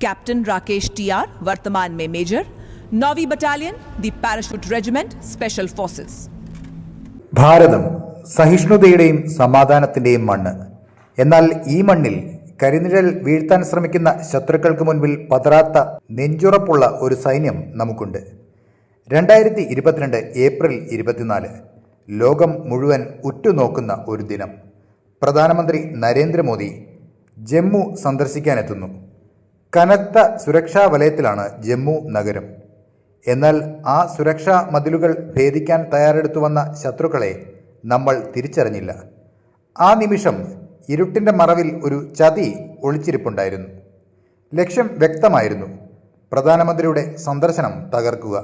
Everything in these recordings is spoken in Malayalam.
कैप्टन राकेश टीआर वर्तमान में मेजर नौवीं battalion the parachute regiment special forces Bharatam സഹിഷ്ണുതയുടെയും സമാധാനത്തിന്റെയും മണ്ണ് എന്നാൽ ഈ മണ്ണിൽ കരിനിഴൽ വീഴ്ത്താൻ ശ്രമിക്കുന്ന ശത്രുക്കൾക്ക് മുൻപിൽ പതറാത്ത നെഞ്ചുറപ്പുള്ള ഒരു സൈന്യം നമുക്കുണ്ട് രണ്ടായിരത്തി ഇരുപത്തിരണ്ട് ഏപ്രിൽ ഇരുപത്തിനാല് ലോകം മുഴുവൻ ഉറ്റുനോക്കുന്ന ഒരു ദിനം പ്രധാനമന്ത്രി നരേന്ദ്രമോദി ജമ്മു സന്ദർശിക്കാനെത്തുന്നു കനത്ത സുരക്ഷാ വലയത്തിലാണ് ജമ്മു നഗരം. എന്നാൽ ആ സുരക്ഷാ മതിലുകൾ ഭേദിക്കാൻ തയ്യാറെടുത്തു വന്ന ശത്രുക്കളെ നമ്മൾ തിരിച്ചറിഞ്ഞില്ല. ആ നിമിഷം ഇരുട്ടിന്റെ മറവിൽ ഒരു ചതി ഒളിച്ചിരിപ്പുണ്ടായിരുന്നു. ലക്ഷ്യം വ്യക്തമായിരുന്നു. പ്രധാനമന്ത്രിയുടെ സന്ദർശനം തകർക്കുക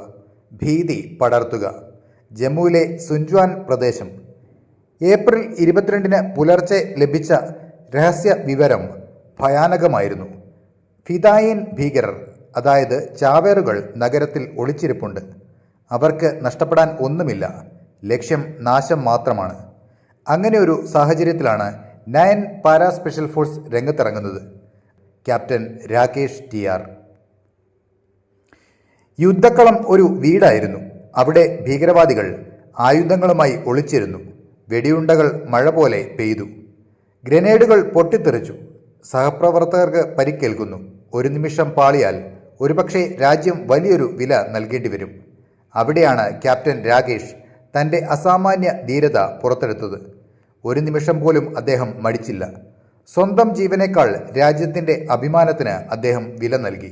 ഭീതി പടർത്തുക. ജമ്മുവിലെ സുൻജ്വാൻ പ്രദേശം. ഏപ്രിൽ ഇരുപത്തിരണ്ടിന് പുലർച്ചെ ലഭിച്ച രഹസ്യ വിവരം ഭയാനകമായിരുന്നു. ഫിദായിൻ ഭീകരർ അതായത് ചാവേറുകൾ നഗരത്തിൽ ഒളിച്ചിരിപ്പുണ്ട്. അവർക്ക് നഷ്ടപ്പെടാൻ ഒന്നുമില്ല. ലക്ഷ്യം നാശം മാത്രമാണ്. അങ്ങനെ ഒരു സാഹചര്യത്തിലാണ് nine para special force രംഗത്തിറങ്ങുന്നത്. Captain Rakesh T R. യുദ്ധക്കളം ഒരു വീടായിരുന്നു. അവിടെ ഭീകരവാദികൾ ആയുധങ്ങളുമായി ഒളിച്ചിരുന്നു. വെടിയുണ്ടകൾ മഴ പോലെ പെയ്തു. ഗ്രനേഡുകൾ പൊട്ടിത്തെറിച്ചു. സഹപ്രവർത്തകർക്ക് പരിക്കേൽക്കുന്നു. ഒരു നിമിഷം പാളിയാൽ ഒരുപക്ഷെ രാജ്യം വലിയൊരു വില നൽകേണ്ടി വരും. അവിടെയാണ് ക്യാപ്റ്റൻ രാകേഷ് തന്റെ അസാമാന്യ ധീരത പുറത്തെടുത്തത്. ഒരു നിമിഷം പോലും അദ്ദേഹം മടിച്ചില്ല. സ്വന്തം ജീവനേക്കാൾ രാജ്യത്തിന്റെ അഭിമാനത്തിന് അദ്ദേഹം വില നൽകി.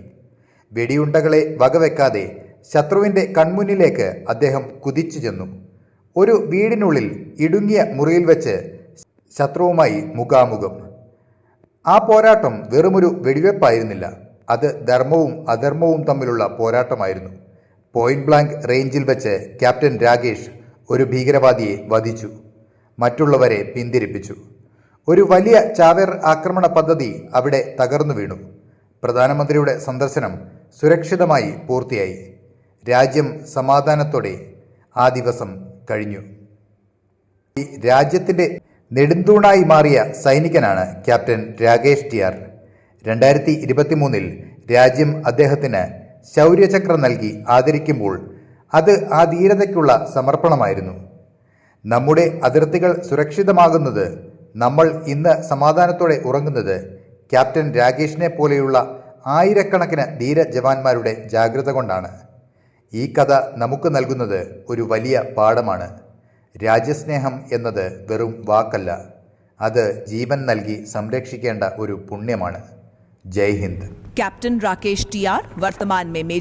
വെടിയുണ്ടകളെ വകവെക്കാതെ ശത്രുവിന്റെ കൺമുന്നിലേക്ക് അദ്ദേഹം കുതിച്ചു ചെന്നു. ഒരു വീടിനുള്ളിൽ ഇടുങ്ങിയ മുറിയിൽ വെച്ച് ശത്രുവുമായി മുഖാമുഖം. ആ പോരാട്ടം വെറുമൊരു വെടിവെപ്പായിരുന്നില്ല. അത് ധർമ്മവും അധർമ്മവും തമ്മിലുള്ള പോരാട്ടമായിരുന്നു. പോയിന്റ് ബ്ലാങ്ക് റേഞ്ചിൽ വെച്ച് ക്യാപ്റ്റൻ രാകേഷ് ഒരു ഭീകരവാദിയെ വധിച്ചു. മറ്റുള്ളവരെ പിന്തിരിപ്പിച്ചു. ഒരു വലിയ ചാവേർ ആക്രമണ പദ്ധതി അവിടെ തകർന്നു വീണു. പ്രധാനമന്ത്രിയുടെ സന്ദർശനം സുരക്ഷിതമായി പൂർത്തിയായി. രാജ്യം സമാധാനത്തോടെ ആ ദിവസം കഴിഞ്ഞു. രാജ്യത്തിന്റെ നെടുന്തൂണായി മാറിയ സൈനികനാണ് ക്യാപ്റ്റൻ രാകേഷ് ടി ആർ രണ്ടായിരത്തി ഇരുപത്തി രാജ്യം അദ്ദേഹത്തിന് ശൗര്യചക്ര നൽകി ആദരിക്കുമ്പോൾ അത് ആ ധീരതയ്ക്കുള്ള സമർപ്പണമായിരുന്നു. നമ്മുടെ അതിർത്തികൾ സുരക്ഷിതമാകുന്നത് നമ്മൾ ഇന്ന് സമാധാനത്തോടെ ഉറങ്ങുന്നത് ക്യാപ്റ്റൻ രാകേഷിനെ പോലെയുള്ള ആയിരക്കണക്കിന് ധീര ജവാന്മാരുടെ ജാഗ്രത കൊണ്ടാണ്. ഈ കഥ നമുക്ക് നൽകുന്നത് ഒരു വലിയ പാഠമാണ്. രാജ്യസ്നേഹം എന്നത് വെറും വാക്കല്ല. അത് ജീവൻ നൽകി സംരക്ഷിക്കേണ്ട ഒരു പുണ്യമാണ്. Jai Hind. Captain Rakesh T R വർത്തമാൻ മേ